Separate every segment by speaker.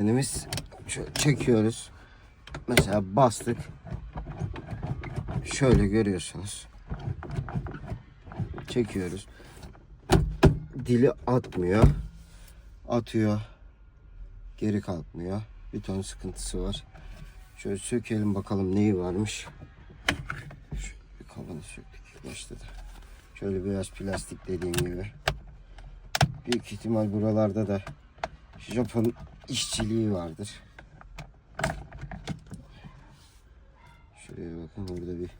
Speaker 1: Kendimiz çekiyoruz. Mesela bastık. Şöyle görüyorsunuz. Çekiyoruz. Dili atmıyor. Atıyor. Geri kalkmıyor. Bir ton sıkıntısı var. Şöyle sökelim bakalım neyi varmış. Şöyle kafanı söktük başladı. Şöyle beyaz plastik dediğim gibi. Büyük ihtimal buralarda da Japon işçiliği vardır. Şuraya bakın burada bir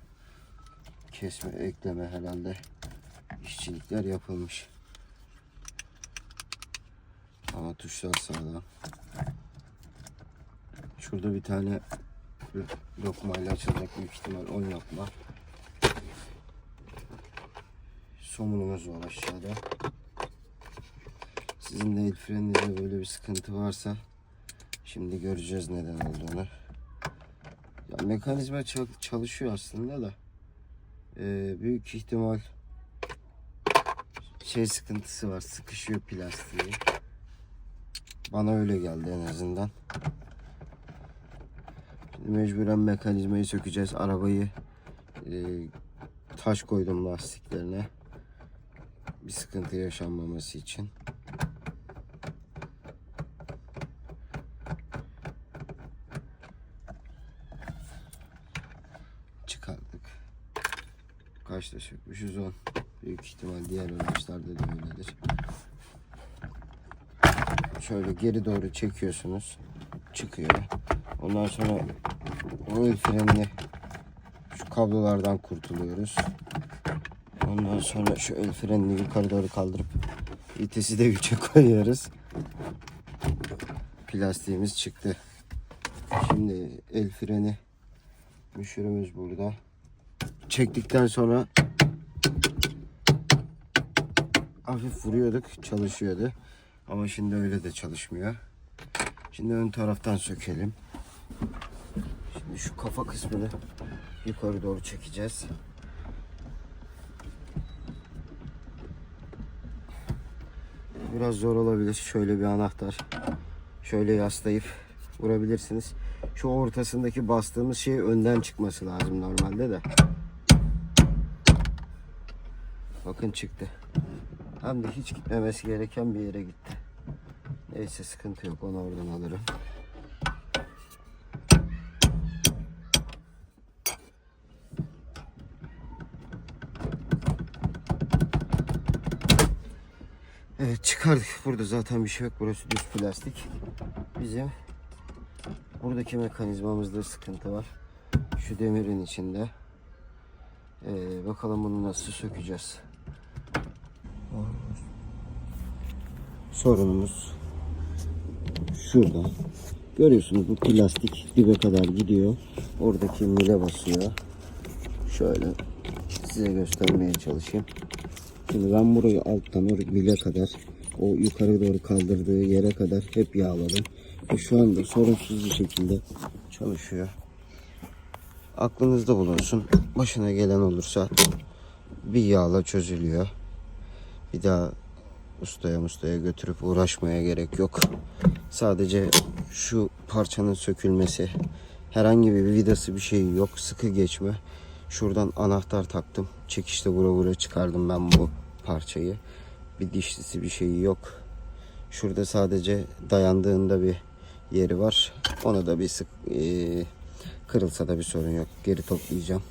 Speaker 1: kesme ekleme herhalde işçilikler yapılmış. Ama tuşlar sağlam. Şurada bir tane lokmayla açılacak büyük ihtimal 10 lokma. Somunumuz var aşağıda. Sizin de el freninizde böyle bir sıkıntı varsa şimdi göreceğiz neden olduğunu. Ya mekanizma çal- çalışıyor aslında da Ee, büyük ihtimal şey sıkıntısı var sıkışıyor plastiği. Bana öyle geldi en azından. Şimdi mecburen mekanizmayı sökeceğiz. Arabayı e, taş koydum lastiklerine. Bir sıkıntı yaşanmaması için. Çıkardık. Kaçta sökmüşüz 10. Büyük ihtimal diğer araçlarda da öyledir. Şöyle geri doğru çekiyorsunuz. Çıkıyor. Ondan sonra el frenini şu kablolardan kurtuluyoruz. Ondan sonra şu el frenini yukarı doğru kaldırıp vitesi de 3'e koyuyoruz. Plastiğimiz çıktı. Şimdi el freni müşürümüz burada. Çektikten sonra hafif vuruyorduk çalışıyordu. Ama şimdi öyle de çalışmıyor. Şimdi ön taraftan sökelim. Şimdi şu kafa kısmını yukarı doğru çekeceğiz. Biraz zor olabilir. Şöyle bir anahtar. Şöyle yaslayıp vurabilirsiniz. Şu ortasındaki bastığımız şey önden çıkması lazım normalde de. Bakın çıktı. Hem de hiç gitmemesi gereken bir yere gitti. Neyse sıkıntı yok. Onu oradan alırım. Evet çıkardık. Burada zaten bir şey yok. Burası düz plastik. Bizim buradaki mekanizmamızda sıkıntı var. Şu demirin içinde. Ee, bakalım bunu nasıl sökeceğiz. Sorunumuz şurada. Görüyorsunuz bu plastik dibe kadar gidiyor. Oradaki mile basıyor. Şöyle size göstermeye çalışayım. Şimdi ben burayı alttan o mile kadar o yukarı doğru kaldırdığı yere kadar hep yağladım. Ve şu anda sorunsuz bir şekilde çalışıyor. Aklınızda bulunsun. Başına gelen olursa bir yağla çözülüyor. Bir daha ustaya mustaya götürüp uğraşmaya gerek yok. Sadece şu parçanın sökülmesi. Herhangi bir vidası bir şey yok. Sıkı geçme. Şuradan anahtar taktım. Çekişte vura vura çıkardım ben bu parçayı. Bir dişlisi bir şeyi yok. Şurada sadece dayandığında bir yeri var. Onu da bir sık eee, kırılsa da bir sorun yok. Geri toplayacağım.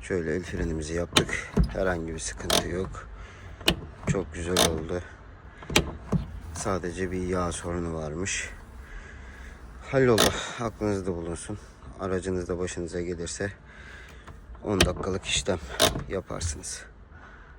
Speaker 1: Şöyle el frenimizi yaptık. Herhangi bir sıkıntı yok. Çok güzel oldu. Sadece bir yağ sorunu varmış. Halloldu. Aklınızda bulunsun. Aracınız da başınıza gelirse 10 dakikalık işlem yaparsınız.